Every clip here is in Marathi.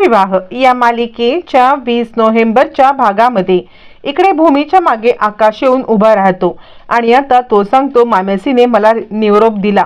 विवाह. या मालिकेच्या वीस नोव्हेंबरच्या भागामध्ये इकडे भूमीच्या मागे आकाश येऊन उभा राहतो. आणि आता तो सांगतो मामेसीने मला निरोप दिला.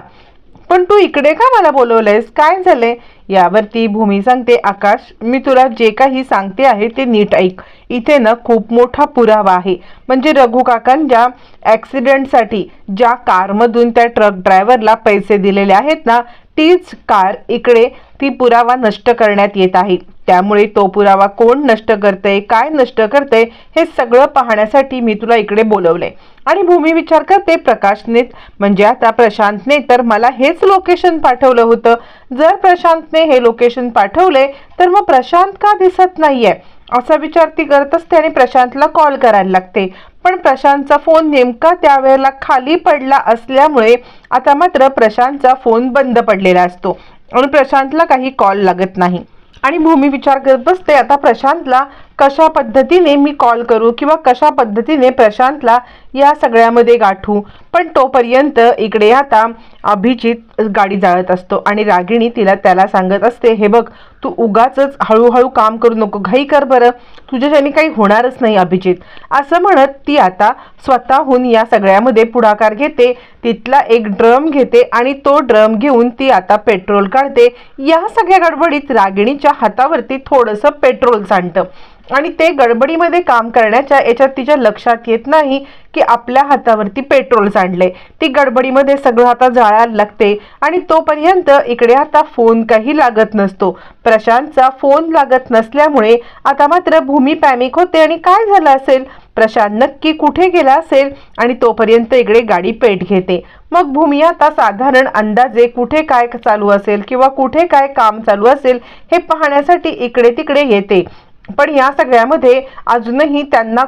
पण तू इकडे का मला बोलवलंयस? काय झालंय? यावरती भूमी सांगते आकाश मी तुला जे काही सांगते आहे ते नीट ऐक. इथे ना खूप मोठा पुरावा आहे. म्हणजे रघु काकांच्या ॲक्सिडेंटसाठी ज्या कारमधून त्या ट्रक ड्रायव्हरला पैसे दिलेले आहेत ना तीच कार इकडे ती पुरावा नष्ट करण्यात येत आहे. त्यामुळे तो पुरावा कोण नष्ट करते काय नष्ट करते हे सगळं पाहण्यासाठी मी तुला इकडे बोलवलंय. आणि भूमी विचार करते प्रकाशने म्हणजे आता प्रशांतने तर मला हेच लोकेशन पाठवलं होतं. जर प्रशांतने हे लोकेशन पाठवले तर मग प्रशांत का दिसत नाहीये? असा विचार ती करत असते आणि प्रशांतला कॉल करायला लागते. पण प्रशांतचा फोन नेमका त्यावेळेला खाली पडला असल्यामुळे आता मात्र प्रशांतचा फोन बंद पडलेला असतो. आणि प्रशांतला काही कॉल लागत नाही. आणि भूमी विचार करत बसते आता प्रशांतला कशा पद्धतीने मी कॉल करू किंवा कशा पद्धतीने प्रशांतला या सगळ्यामध्ये गाठू. पण तोपर्यंत इकडे आता अभिजित गाडी जाळत असतो आणि रागिणी तिला त्याला सांगत असते हे बघ तू उगाच हळूहळू काम करू नको घाई कर बरं. तुझ्याच्याने काही होणारच नाही अभिजित. असं म्हणत ती आता स्वतःहून या सगळ्यामध्ये पुढाकार घेते तिथला एक ड्रम घेते आणि तो ड्रम घेऊन ती आता पेट्रोल काढते. या सगळ्या गडबडीत रागिणीच्या हातावरती थोडंसं पेट्रोल सांडतं. आणि ते गडबडीमध्ये काम करण्याच्या याच्यात तिच्या लक्षात येत नाही की आपल्या हातावरती पेट्रोल सांडले ती गडबडीमध्ये सगळं आता जाळायला लागते आणि तोपर्यंत इकडे आता फोन काही लागत नसतो. प्रशांतचा फोन लागत नसल्यामुळे आता मात्र भूमी पॅनिक होते आणि काय झालं असेल? प्रशांत नक्की कुठे गेला असेल? आणि तोपर्यंत इकडे गाडी पेट घेते. मग भूमी आता साधारण अंदाजे कुठे काय चालू असेल किंवा कुठे काय काम चालू असेल हे पाहण्यासाठी इकडे तिकडे येते. पण या सगळ्यामध्ये अजूनही त्यांना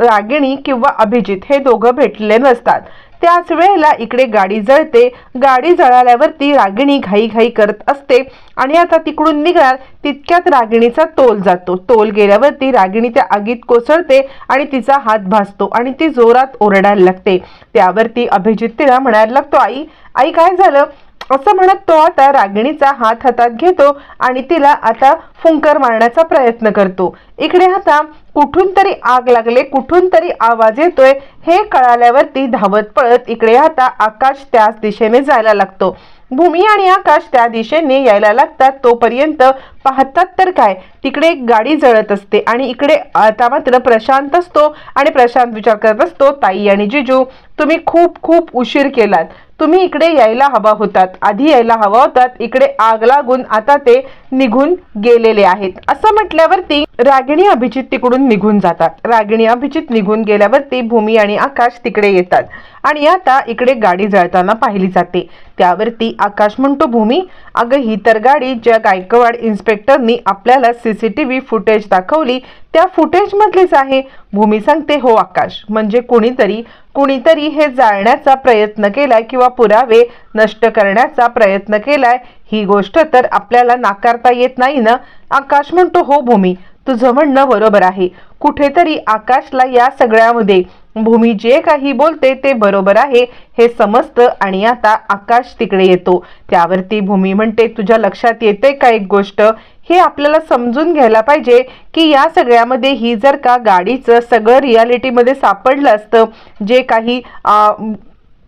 रागिणी किंवा अभिजित हे दोघं भेटले नसतात. त्याच वेळेला इकडे गाडी जळते. गाडी जळाल्यावरती रागिणी घाई घाई करत असते आणि आता तिकडून निघणार तितक्यात रागिणीचा तोल जातो. तोल गेल्यावरती रागिणी त्या आगीत कोसळते आणि तिचा हात भासतो आणि ती जोरात ओरडायला लागते. त्यावरती अभिजित तिला म्हणायला लागतो आई आई काय झालं? असं म्हणत तो आता रागिणीचा हात हातात घेतो आणि तिला आता फुंकर मारण्याचा प्रयत्न करतो. इकडे आता कुठून तरी आग लागले कुठून तरी आवाज येतोय हे कळाल्यावरती धावत पळत इकडे आता आकाश त्याच दिशेने जायला लागतो. भूमी आणि आकाश त्या दिशेने यायला लागतात तोपर्यंत पाहतात तर काय? तिकडे एक गाडी जळत असते आणि इकडे आता मात्र प्रशांत असतो आणि प्रशांत विचार करत असतो ताई आणि जिजू तुम्ही खूप खूप उशीर केलात. तुम्ही इकडे यायला हवा होतात. आधी यायला हवा होतात इकडे आग लागून आता ते निघून गेलेले आहेत. असं म्हटल्यावरती रागिणी अभिजित तिकडून निघून जातात. रागिणी अभिजित निघून गेल्यावरती भूमी आणि आकाश तिकडे येतात आणि आता इकडे गाडी जळताना पाहिली जाते. त्यावरती आकाश म्हणतो भूमी अगं ही तर गाडी ज्या गायकवाड इन्स्पेक्टरनी आपल्याला सीसीटीव्ही फुटेज दाखवली. त्या फुटेज मधलीच आहे. भूमी सांगते हो आकाश. म्हणजे कुणीतरी कुणीतरी हे जाळण्याचा प्रयत्न केलाय किंवा पुरावे नष्ट करण्याचा प्रयत्न केलाय. ही गोष्ट तर आपल्याला नाकारता येत नाही ना? आकाश म्हणतो हो भूमी तुझं म्हणणं बरोबर आहे. कुठेतरी आकाशला या सगळ्यामध्ये भूमी जे काही बोलते ते बरोबर आहे हे समजतं आणि आता आकाश तिकडे येतो. त्यावरती भूमी म्हणते तुझ्या लक्षात येते का एक गोष्ट? हे आपल्याला समजून घ्यायला पाहिजे की या सगळ्यामध्ये ही जर का गाडीचं सगळं रियालिटीमध्ये सापडलं असतं जे काही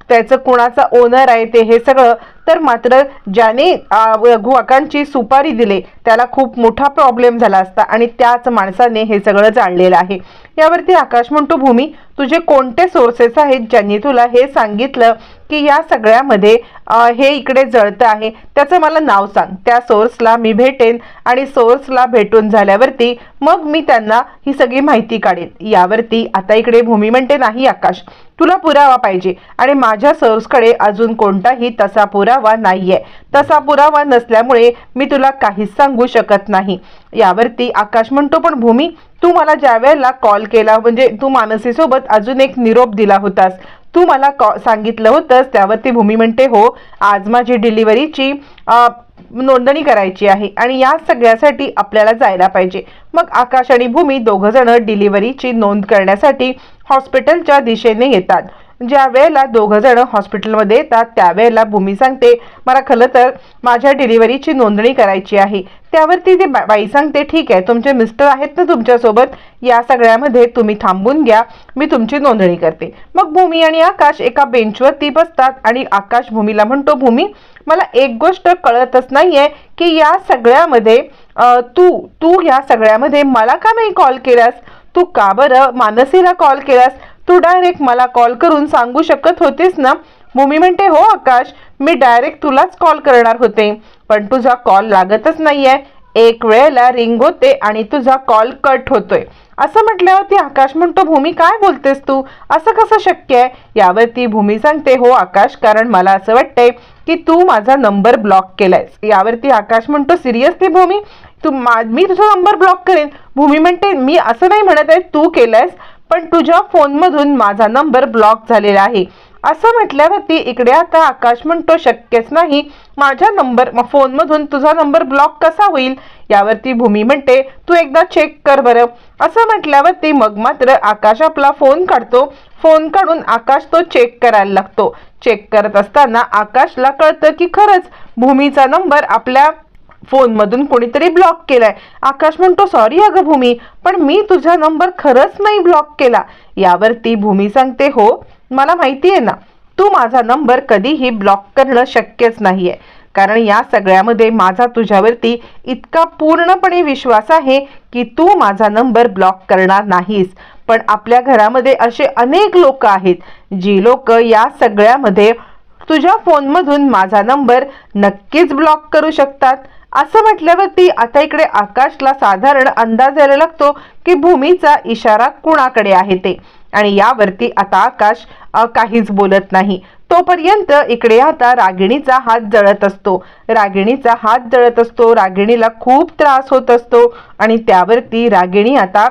त्याचं कोणाचा ओनर आहे ते हे सगळं तर मात्र ज्याने गुवाकांची सुपारी दिले त्याला खूप मोठा प्रॉब्लेम झाला असता आणि त्याच माणसाने हे सगळं जाणलेलं आहे. यावरती आकाश म्हणतो भूमी तुझे कोणते सोर्सेस आहेत ज्यांनी तुला हे सांगितलं की या सगळ्यामध्ये हे इकडे जळतं आहे? त्याचं मला नाव सांग. त्या सोर्सला मी भेटेन आणि सोर्सला भेटून झाल्यावरती मग मी त्यांना ही सगळी माहिती काढेन. यावरती आता इकडे भूमी म्हणते नाही आकाश तुला पुरावा पाहिजे आणि माझ्या सोर्सकडे अजून कोणताही तसा पुरावा नाही आहे तसा पुरावा नसल्यामुळे मी तुला काहीच सांगू शकत नाही. यावरती आकाश म्हणतो पण भूमी तू मला ज्या वेळेला कॉल केला म्हणजे तू मानसीसोबत अजून एक निरोप दिला होतास तू मला कॉ सांगितलं होतंस त्यावरती भूमी म्हणते हो आज माझी डिलिव्हरीची नोंदणी करायची आहे आणि या सगळ्यासाठी आपल्याला जायला पाहिजे. मग आकाश आणि भूमी दोघं जण डिलिव्हरीची नोंद करण्यासाठी हॉस्पिटलच्या दिशेने येतात. ज्या वेळेला दोघं जण हॉस्पिटलमध्ये येतात त्यावेळेला भूमी सांगते मला खरं तर माझ्या डिलिव्हरीची नोंदणी करायची आहे. त्यावरती ती बा- बाई सांगते ठीक आहे तुमचे मिस्टर आहेत ना तुमच्यासोबत या सगळ्यामध्ये तुम्ही थांबून घ्या मी तुमची नोंदणी करते. मग भूमी आणि आकाश एका बेंचवरती बसतात आणि आकाश भूमीला म्हणतो भूमी मला एक गोष्ट कळतच नाही आहे की या सगळ्यामध्ये तू तू या सगळ्यामध्ये मला का नाही कॉल केलास? तू का बरं मानसीला कॉल केलास? तू डायरेक्ट मला कॉल करून सांगू शकत होतीस ना? भूमी म्हणते हो आकाश मी डायरेक्ट तुलाच कॉल करणार होते. पण तुझा कॉल लागतच नाहीये. एक वेळेला रिंग होते आणि तुझा कॉल कट होतोय. असं म्हटल्यावरती आकाश म्हणतो भूमी काय बोलतेस तू? असं कसं शक्य आहे? यावरती भूमी सांगते हो आकाश कारण मला असं वाटतंय की तू माझा नंबर ब्लॉक केलायस. यावरती आकाश म्हणतो सिरियसली भूमी? तू मा मी तुझा नंबर ब्लॉक करेन? भूमी म्हणते मी असं नाही म्हणत आहे तू केलंयस पण तुझ्या फोनमधून माझा नंबर ब्लॉक झालेला आहे. असं म्हटल्यावरती इकडे आता आकाश म्हणतो शक्यच नाही. माझ्या नंबर फोनमधून तुझा नंबर ब्लॉक कसा होईल? यावरती भूमी म्हणते तू एकदा चेक कर बरं. असं म्हटल्यावरती मग मात्र आकाश आपला फोन काढतो. फोन काढून आकाश तो चेक करायला लागतो. चेक करत असताना आकाशला कळतं की खरंच भूमीचा नंबर आपल्या फोनमधून कोणीतरी ब्लॉक केलाय. आकाश म्हणतो सॉरी अगं भूमी पण मी तुझा नंबर खरंच नाही ब्लॉक केला. यावरती भूमी सांगते हो मला माहिती आहे ना तू माझा नंबर कधीही ब्लॉक करणं शक्यच नाहीये. कारण या सगळ्यामध्ये माझा तुझ्यावरती इतका पूर्णपणे विश्वास आहे की तू माझा नंबर ब्लॉक करणार नाहीस. पण आपल्या घरामध्ये असे अनेक लोक आहेत जी लोक या सगळ्यामध्ये तुझ्या फोनमधून माझा नंबर नक्कीच ब्लॉक करू शकतात. असं म्हटल्यावरती आता इकडे आकाशला साधारण अंदाज यायला लागतो की भूमीचा इशारा कुणाकडे आहे ते. आणि यावरती आता आकाश काहीच बोलत नाही. तोपर्यंत इकडे आता रागिणीचा हात जळत असतो. रागिणीचा हात जळत असतो रागिणीला खूप त्रास होत असतो आणि त्यावरती रागिणी आता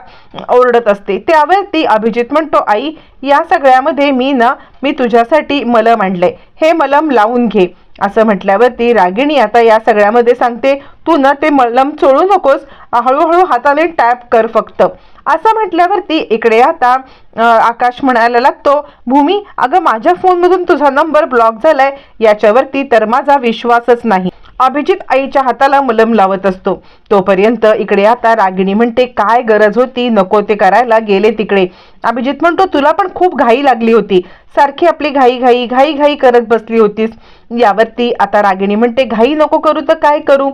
ओरडत असते. त्यावरती अभिजित म्हणतो आई या सगळ्यामध्ये मी ना मी तुझ्यासाठी मलम आणलंय. हे मलम लावून घे. असं म्हटल्यावरती रागिणी आता या सगळ्यामध्ये सांगते तू ना ते मलम चोळू नकोस हळूहळू हाताने टॅप कर फक्त. असं म्हटल्यावरती इकडे आता आकाश म्हणायला लागतो भूमी अगं माझ्या फोनमधून तुझा नंबर ब्लॉक झालाय याच्यावरती तर माझा विश्वासच नाही. अभिजित आईच्या हाताला मलम लावत असतो. तोपर्यंत इकडे आता रागिणी म्हणते काय गरज होती? नको ते करायला. गेले तिकडे. अभिजित म्हणतो तुला पण खूप घाई लागली होती. सारखी आपली घाई घाई घाई घाई करत बसली होतीस. यावरती आता रागिणी म्हणते घाई नको करू तर काय करू?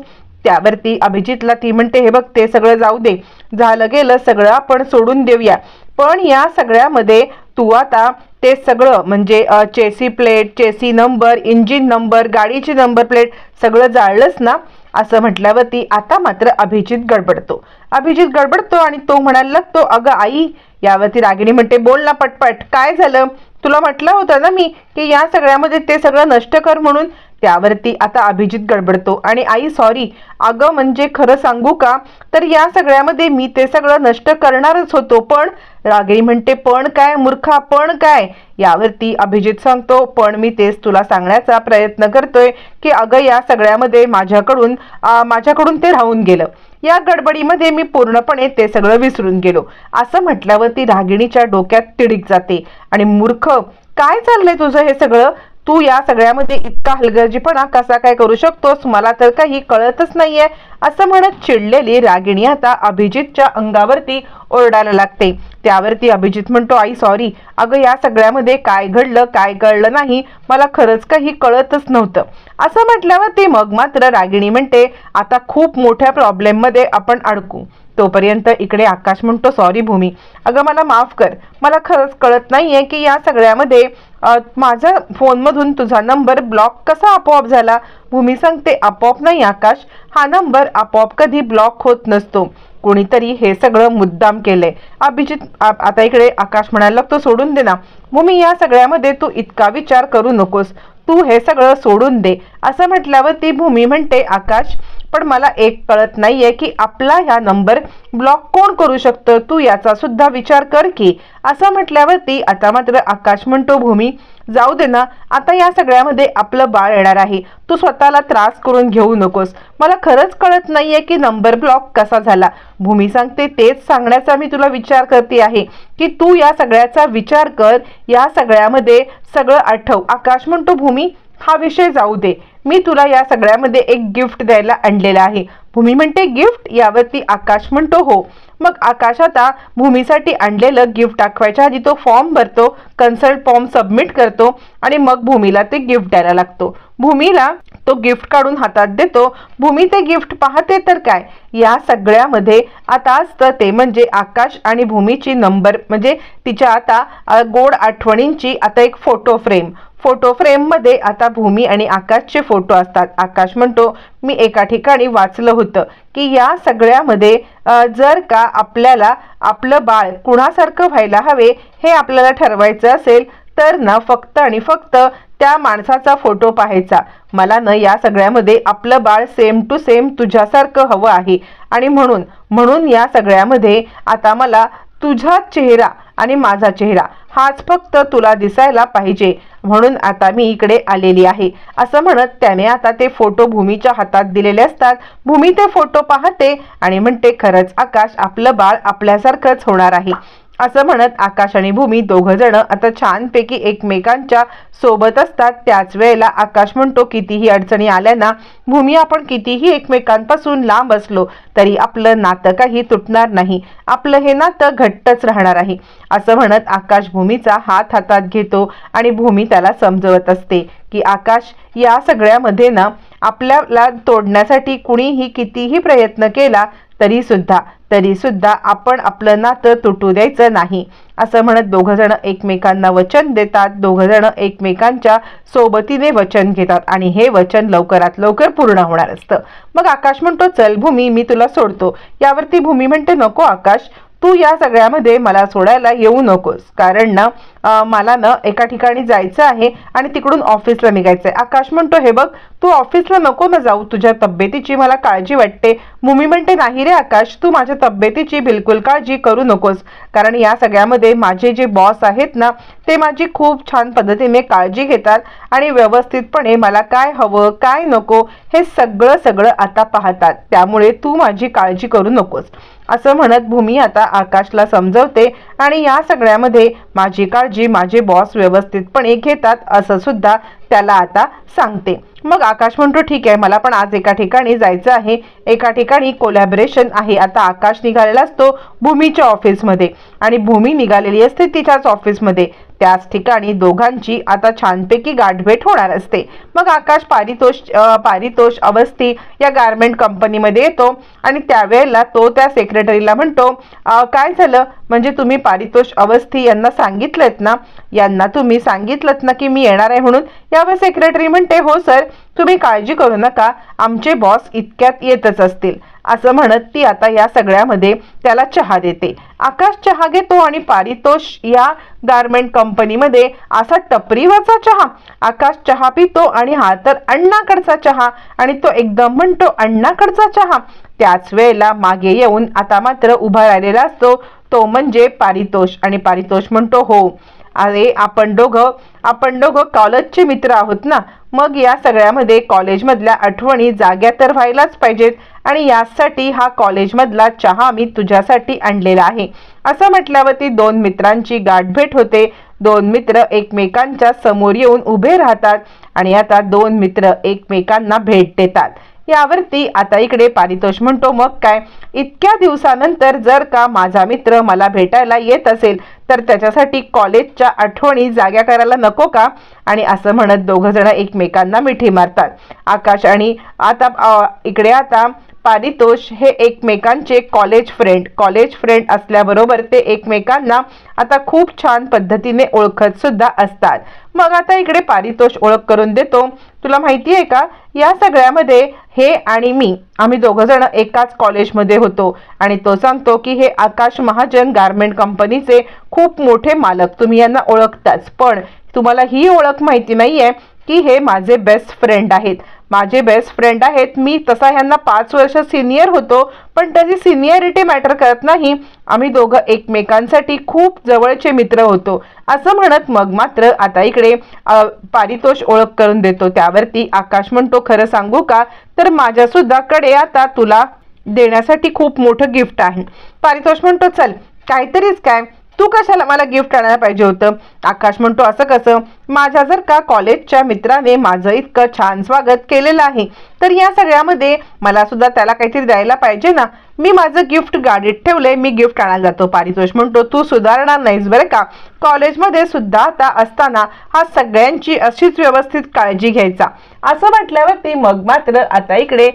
त्यावरती अभिजितला ती म्हणते हे बघ ते सगळं जाऊ दे. झालं गेलं सगळं आपण सोडून देऊया. पण या सगळ्यामध्ये तू आता ते सगळं म्हणजे chassis plate chassis number engine number गाडीची नंबर प्लेट सगळं जाळलंच ना? असं म्हटल्यावरती आता मात्र अभिजित गडबडतो. अभिजित गडबडतो आणि तो म्हणायला लागतो अगं आई यावरती रागिणी म्हणते बोल ना पटपट काय झालं? तुला म्हटलं होतं ना मी की या सगळ्यामध्ये ते सगळं नष्ट कर म्हणून त्यावरती आता अभिजित गडबडतो. आणि आई सॉरी अगं म्हणजे खरं सांगू का? तर या सगळ्यामध्ये मी ते सगळं नष्ट करणारच होतो. पण रागिणी म्हणते पण काय मूर्खा पण काय? यावरती अभिजित सांगतो पण मी तेच तुला सांगण्याचा प्रयत्न करतोय की अगं या सगळ्यामध्ये माझ्याकडून माझ्याकडून ते राहून गेलं. या गडबडीमध्ये मी पूर्णपणे ते सगळं विसरून गेलो. असं म्हटल्यावरती रागिणीच्या डोक्यात तिडीक जाते. आणि मूर्ख काय चाललंय तुझं हे सगळं? तू या सगळ्यामध्ये इतका हलगर्जीपणा कसा काय करू शकतोस मला तर काही कळतच नाहीये असं म्हणत चिडलेली रागिणी आता अभिजितच्या अंगावरती ओरडायला लागते. त्यावरती अभिजित म्हणतो आई सॉरी अगं या सगळ्यामध्ये काय घडलं काय कळलं नाही मला खरंच काही कळतच नव्हतं. असं म्हटल्यावरती मग मात्र रागिणी म्हणते आता खूप मोठ्या प्रॉब्लेममध्ये आपण अडकू. तोपर्यंत इकडे आकाश म्हणतो सॉरी भूमी. अगं मला माफ कर. मला खरंच कळत नाहीये की या सगळ्यामध्ये अ, माझा फोनमधून तुझा नंबर ब्लॉक कसा आपोआप झाला? भूमी सांगते आपोआप नाही आकाश. हा नंबर आपोआप कधी ब्लॉक होत नसतो. कोणीतरी हे सगळं मुद्दाम केलंय. अभिजित आता इकडे आकाश म्हणायला लागतो सोडून दे ना. भूमी या सगळ्यामध्ये तू इतका विचार करू नकोस. तू हे सगळं सोडून दे. असं म्हटल्यावर ती भूमी म्हणते आकाश पण मला एक कळत नाहीये की आपला ह्या नंबर ब्लॉक कोण करू शकतं? तू याचा सुद्धा विचार कर की. असं म्हटल्यावरती आता मात्र आकाश म्हणतो भूमी. जाऊ दे ना आता या सगळ्यामध्ये आपलं बाळ येणार आहे. तू स्वतःला त्रास करून घेऊ नकोस. मला खरंच कळत नाहीये की नंबर ब्लॉक कसा झाला. भूमी सांगते तेच सांगण्याचा मी तुला विचार करते आहे की तू या सगळ्याचा विचार कर. या सगळ्यामध्ये सगळं आठव. आकाश म्हणतो भूमी हा विषय जाऊ दे. मी तुला या सगळ्यामध्ये एक गिफ्ट द्यायला आणलेला आहे. भूमी म्हणते गिफ्ट यावरती आकाश म्हणतो हो. मग आकाश आता भूमीसाठी आणलेलं गिफ्ट दाखवायच्या आधी तो फॉर्म भरतो कन्सल्ट फॉर्म सबमिट करतो आणि मग भूमीला ते गिफ्ट द्यायला लागतो. भूमीला तो गिफ्ट काढून हातात देतो. भूमी ते गिफ्ट पाहते तर काय? या सगळ्यामध्ये आता असतं ते म्हणजे आकाश आणि भूमीची नंबर म्हणजे तिच्या आता गोड आठवणींची आता एक फोटो फ्रेम फोटो फ्रेममध्ये आता भूमी आणि आकाशचे फोटो असतात. आकाश म्हणतो मी एका ठिकाणी वाचलं होतं की या सगळ्यामध्ये जर का आपल्याला आपलं बाळ कुणासारखं व्हायला हवे हे आपल्याला ठरवायचं असेल तर ना फक्त आणि फक्त त्या माणसाचा फोटो पाहायचा. मला ना या सगळ्यामध्ये आपलं बाळ सेम टू सेम तुझ्यासारखं हवं आहे. आणि म्हणून म्हणून या सगळ्यामध्ये आता मला तुझा चेहरा आणि माझा चेहरा हाच फक्त तुला दिसायला पाहिजे. म्हणून आता मी इकडे आलेली आहे. असं म्हणत त्याने आता ते फोटो भूमीच्या हातात दिलेले असतात. भूमी ते फोटो पाहते आणि म्हणते खरंच आकाश आपलं बाळ आपल्यासारखंच होणार आहे. असं म्हणत आकाश आणि भूमी दोघंजणं आता छानपैकी एकमेकांच्या सोबत असतात. त्याच वेळेला आकाश म्हणतो कितीही अडचणी आल्या ना भूमी आपण कितीही एकमेकांपासून लांब असलो तरी आपलं नातं काही तुटणार नाही. आपलं हे नातं घट्टच राहणार आहे. असं म्हणत आकाश भूमीचा हात हातात घेतो आणि भूमी त्याला समजवत असते की आकाश या सगळ्यामध्ये ना आपल्याला तोडण्यासाठी कुणीही कितीही प्रयत्न केला तरी सुद्धा तरी सुद्धा आपण आपलं नातं तुटू द्यायचं नाही. असं म्हणत दोघंजण एकमेकांना वचन देतात. दोघंजण एकमेकांच्या सोबतीने वचन घेतात आणि हे वचन लवकरात लवकर पूर्ण होणार असतं. मग आकाश म्हणतो चल भूमी मी तुला सोडतो. यावरती भूमी म्हणते नको आकाश तू या सगळ्यामध्ये मला सोडायला येऊ नकोस. कारण ना मला ना एका ठिकाणी जायचं आहे आणि तिकडून ऑफिसला निघायचं आहे आकाश म्हणतो हे बघ तू ऑफिसला नको ना जाऊ. तुझ्या तब्येतीची मला काळजी वाटते. मुमी म्हणते नाही रे आकाश तू माझ्या तब्येतीची बिलकुल काळजी करू नकोस. कारण या सगळ्यामध्ये माझे जे बॉस आहेत ना ते माझी खूप छान पद्धतीने काळजी घेतात आणि व्यवस्थितपणे मला काय हवं काय नको हे सगळं सगळं आता पाहतात. त्यामुळे तू माझी काळजी करू नकोस. असं म्हणत भूमी आता आकाशला समजवते आणि या सगळ्यामध्ये माझी काळजी माझे बॉस व्यवस्थितपणे घेतात असं सुद्धा त्याला आता सांगते. मग आकाश म्हणतो ठीक आहे मला पण आज एका ठिकाणी जायचं आहे. एका ठिकाणी कोलॅबरेशन आहे. आता आकाश निघालेला असतो भूमीच्या ऑफिसमध्ये आणि भूमी निघालेली असते तिच्याच ऑफिसमध्ये त्याच ठिकाणी दोघांची आता छानपैकी गाठभेट होणार असते. मग आकाश पारितोष पारितोष अवस्थी या गारमेंट कंपनीमध्ये येतो आणि त्यावेळेला तो त्या सेक्रेटरीला म्हणतो काय झालं? म्हणजे तुम्ही पारितोष अवस्थी यांना सांगितलंत ना? यांना तुम्ही सांगितलंत ना की मी येणार आहे म्हणून? यावर सेक्रेटरी म्हणते हो सर तुम्ही काळजी करू नका. आमचे बॉस इतक्यात येतच असतील. असं म्हणत ती आता या सगळ्यामध्ये त्याला चहा देते. आकाश चहा घेतो आणि पारितोष या गारमेंट कंपनीमध्ये असा टपरीवरचा चहा. आकाश चहा पितो आणि हा तर अण्णाकडचा चहा आणि तो एकदम म्हणतो अण्णाकडचा चहा. त्याच वेळेला मागे येऊन आता मात्र उभा राहिलेला असतो. तो म्हणजे पारितोष आणि पारितोष म्हणतो हो. अरे आपण दोघं आपण दोघं कॉलेजचे मित्र आहोत ना? मग या सगळ्यामध्ये कॉलेजमधल्या आठवणी जाग्या तर व्हायलाच पाहिजेत आणि यासाठी हा कॉलेजमधला चहा मी तुझ्यासाठी आणलेला आहे. असं म्हटल्यावरती दोन मित्रांची गाठभेट होते. दोन मित्र एकमेकांच्या समोर येऊन उभे राहतात आणि आता दोन मित्र एकमेकांना भेट देतात. यावरती आता इकडे पारितोष म्हणतो मग काय? इतक्या दिवसानंतर जर का माझा मित्र मला भेटायला येत असेल तर त्याच्यासाठी कॉलेजच्या आठवणी जाग्या करायला नको का? आणि असं म्हणत दोघं जण एकमेकांना मिठी मारतात. आकाश आणि आता इकडे आता पारितोष हे एकमेकांचे कॉलेज फ्रेंड कॉलेज फ्रेंड असल्याबरोबर ते एकमेकांना आता खूप छान पद्धतीने ओळखत सुद्धा असतात. मग आता इकडे पारितोष ओळख करून देतो. तुला माहिती आहे का? या सगळ्यामध्ये हे आणि मी आम्ही दोघंजण एकाच कॉलेजमध्ये होतो. आणि तो सांगतो की हे आकाश महाजन गारमेंट कंपनीचे खूप मोठे मालक. तुम्ही यांना ओळखताच. पण तुम्हाला ही ओळख माहिती नाही आहे की हे माझे बेस्ट फ्रेंड आहेत. माझे बेस्ट फ्रेंड आहेत. मी तसा ह्यांना पाच वर्ष सिनियर होतो पण त्याची सिनियरिटी मॅटर करत नाही. आम्ही दोघं एकमेकांसाठी खूप जवळचे मित्र होतो. असं म्हणत मग मात्र आता इकडे पारितोष ओळख करून देतो. त्यावरती आकाश म्हणतो खरं सांगू का? तर माझ्यासुद्धा कडे आता तुला देण्यासाठी खूप मोठं गिफ्ट आहे. पारितोष म्हणतो चल काहीतरीच काय? तू कशाला मला गिफ्ट आणायला पाहिजे होतं? आकाश म्हणतो असं कसं? माझ्या जर का कॉलेजच्या मित्राने माझं इतकं छान स्वागत केलेलं आहे तर या सगळ्यामध्ये मला सुद्धा त्याला काहीतरी द्यायला पाहिजे ना? मी माझं गिफ्ट गाडीत ठेवलंय मी गिफ्ट आणायला जातो. पारितोष म्हणतो तू सुधारणार नाहीस बरं का? कॉलेजमध्ये सुद्धा आता असताना हा सगळ्यांची अशीच व्यवस्थित काळजी घ्यायचा. असं म्हटल्यावरती मग मात्र आता इकडे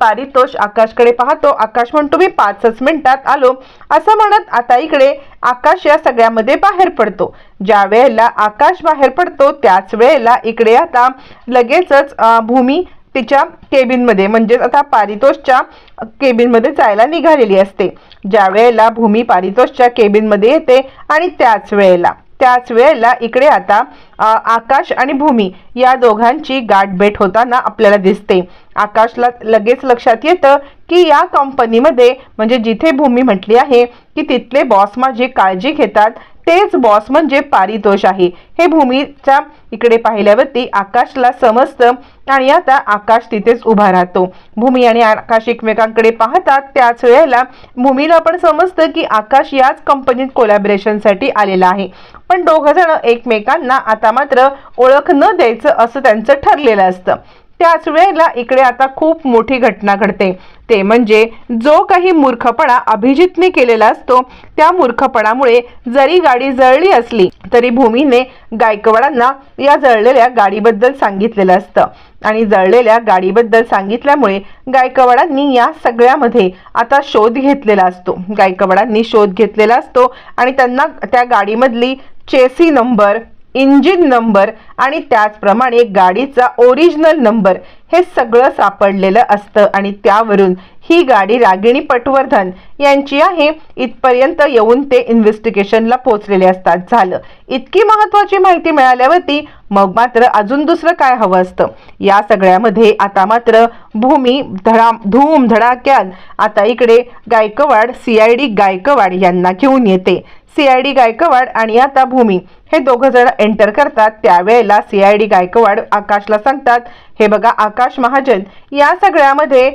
पारितोष आकाशकडे पाहतो. आकाश म्हणतो मी पाचच मिनिटात आलो. असं म्हणत आता इकडे आकाश या सगळ्यामध्ये बाहेर पडतो. ज्या वेळेला आकाश बाहेर पडतो त्याच वेळेला इकडे आता लगेचच भूमी तिच्या केबिनमध्ये म्हणजेच आता पारितोषच्या केबिनमध्ये जायला निघालेली असते. ज्या वेळेला भूमी पारितोषच्या केबिनमध्ये येते आणि त्याच वेळेला त्याच वेळेला इकडे आता आकाश आणि भूमी या दोघांची गाठभेट होताना आपल्याला दिसते. आकाशला लगेच लक्षात येतं की या कंपनीमध्ये म्हणजे जिथे भूमी म्हटली आहे की तिथले बॉस माझी काळजी घेतात तेच बॉस म्हणजे पारितोष आहे. हे भूमीच्या इकडे पाहिल्यावरती आकाशला समजतं आणि आता आकाश तिथेच उभा राहतो. भूमी आणि आकाश एकमेकांकडे पाहतात त्याच वेळेला भूमीला पण समजतं की आकाश याच कंपनीत कोलॅबरेशनसाठी आलेला आहे. पण दोघं जण एकमेकांना आता मात्र ओळख न द्यायचं असं त्यांचं ठरलेलं असतं. त्याच वेळेला इकडे आता खूप मोठी घटना घडते. ते म्हणजे जो काही मूर्खपणा अभिजितने केलेला असतो त्या मूर्खपणामुळे जरी गाडी जळली असली तरी भूमीने गायकवाडांना या जळलेल्या गाडीबद्दल सांगितलेलं असतं. आणि जळलेल्या गाडीबद्दल सांगितल्यामुळे गायकवाडांनी या सगळ्यामध्ये आता शोध घेतलेला असतो. गायकवाडांनी शोध घेतलेला असतो आणि त्यांना त्या गाडीमधली चेसी नंबर इंजिन नंबर आणि त्याचप्रमाणे गाडीचा ओरिजिनल नंबर हे सगळं सापडलेलं असतं आणि त्यावरून ही गाडी रागिणी पटवर्धन यांची आहे. इथपर्यंत येऊन ते इन्व्हेस्टिगेशनला पोहोचलेले असतात. झालं. इतकी महत्वाची माहिती मिळाल्यावरती मग मात्र अजून दुसरं काय हवं असतं? या सगळ्यामध्ये आता मात्र भूमी धडा धूम धडाक्यात आता इकडे Gaikwad C I D Gaikwad यांना घेऊन येते. सी आय डी गायकवाड आणि आता भूमी हे दोघं जण एंटर करतात. त्यावेळेला सी आय डी गायकवाड आकाशला सांगतात हे बघा आकाश महाजन या सगळ्यामध्ये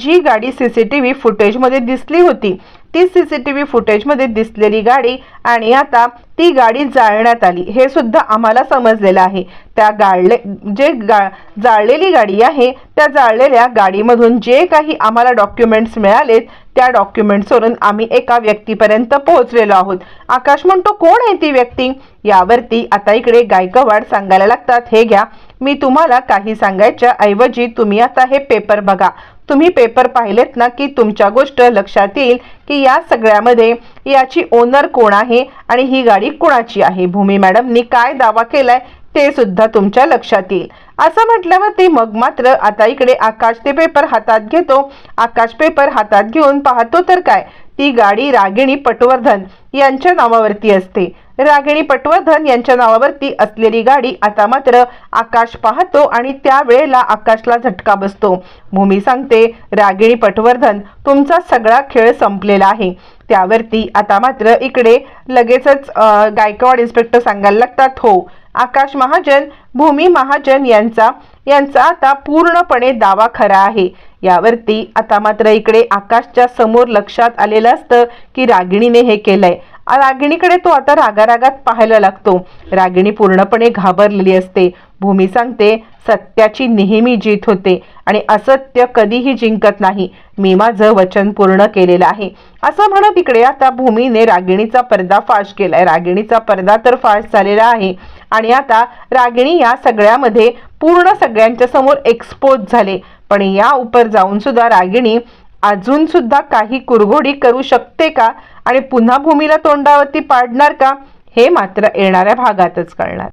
जी गाडी सी सी टी व्ही फुटेजमध्ये दिसली होती. ती सी सी टी व्ही फुटेजमध्ये दिसलेली गाडी आणि आता ती गाडी जाळण्यात आली. हे सुद्धा आम्हाला समजलेलं आहे. त्या गाळले जे गा जाळलेली गाडी आहे त्या जाळलेल्या गाडीमधून जे काही आम्हाला डॉक्युमेंट्स मिळालेत त्या डॉक्युमेंट्सवरून आम्ही एका व्यक्तीपर्यंत पोहोचलेलो आहोत. आकाश म्हणतो कोण आहे ती व्यक्ती? यावरती आता इकडे गायकवाड सांगायला लागतात हे घ्या मी तुम्हाला काही सांगायच्या ऐवजी तुम्ही आता हे पेपर बघा. तुम्ही पेपर पाहिलेत ना की तुमच्या गोष्ट लक्षात येईल की या सगळ्यामध्ये याची ओनर कोण आहे आणि ही गाडी कोणाची आहे? भूमी मॅडमनी काय दावा केलाय ते सुद्धा तुमच्या लक्षात येईल. असं म्हटल्यावरती मग मात्र आता इकडे आकाश ते पेपर हातात घेतो. आकाश पेपर हातात घेऊन पाहतो तर काय? ती गाडी रागिणी पटवर्धन यांच्या नावावरती असते. रागिणी पटवर्धन यांच्या नावावरती असलेली गाडी आता मात्र आकाश पाहतो आणि त्यावेळेला आकाशला झटका बसतो. भूमी सांगते रागिणी पटवर्धन तुमचा सगळा खेळ संपलेला आहे. त्यावरती आता मात्र इकडे लगेचच गायकवाड इन्स्पेक्टर सांगायला लागतात हो आकाश महाजन भूमी महाजन यांचा यांचा आता पूर्णपणे दावा खरा आहे. यावरती आता मात्र इकडे आकाशच्या समोर लक्षात आलेलं असतं की रागिणीने हे केलंय. रागिणीकडे तो आता रागारागात पाहायला लागतो. रागिणी पूर्णपणे घाबरलेली असते. भूमी सांगते सत्याची नेहमी जीत होते आणि असत्य कधीही जिंकत नाही. मी माझं वचन पूर्ण केलेलं आहे. असं म्हणत इकडे आता भूमीने रागिणीचा पर्दा फाश केलाय. रागिणीचा पर्दा तर फाश झालेला आहे. आणि आता रागिणी या सगळ्यामध्ये पूर्ण सगळ्यांच्या समोर एक्सपोज झाले. पण या उपर जाऊन सुद्धा रागिणी अजून सुद्धा काही कुरघोडी करू शकते का? आणि पुन्हा भूमीला तोंडावरती पाडणार का? हे मात्र येणाऱ्या भागातच कळणार.